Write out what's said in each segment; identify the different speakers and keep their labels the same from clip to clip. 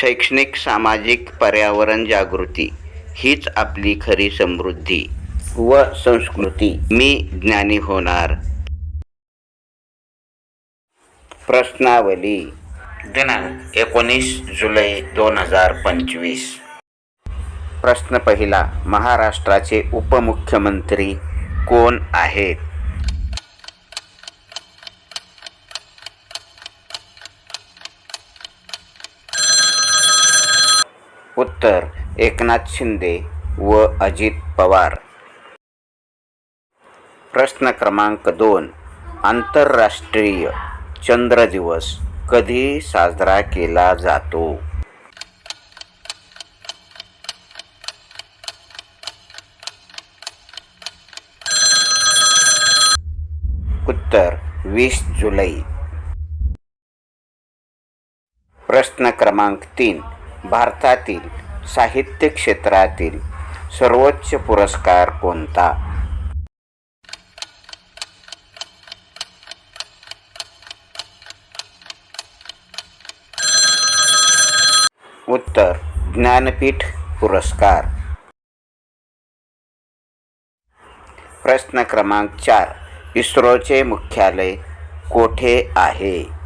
Speaker 1: शैक्षणिक सामाजिक पर्यावरण जागृती हीच आपली खरी समृद्धी व संस्कृती. मी ज्ञानी होणार. प्रश्नावली. दिनांक एकोणीस जुलै दोन हजार पंचवीस. प्रश्न पहिला महाराष्ट्राचे उपमुख्यमंत्री कोण आहेत? उत्तर एकनाथ शिंदे व अजित पवार. प्रश्न क्रमांक दोन आंतरराष्ट्रीय चंद्र दिवस कधी साजरा केला जातो? उत्तर वीस जुलै. प्रश्न क्रमांक तीन भारतातील साहित्य क्षेत्रातील सर्वोच्च पुरस्कार कोणता? उत्तर ज्ञानपीठ पुरस्कार. प्रश्न क्रमांक चार इस्रोचे मुख्यालय कोठे आहे?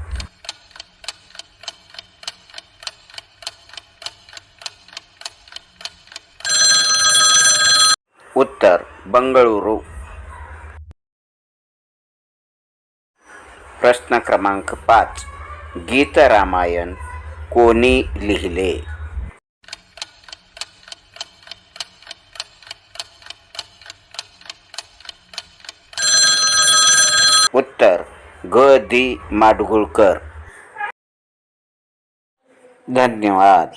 Speaker 1: उत्तर बंगळुरू. प्रश्न क्रमांक पाच. गीत रामायण कोणी लिहिले? उत्तर ग. दी. माडगुळकर. धन्यवाद.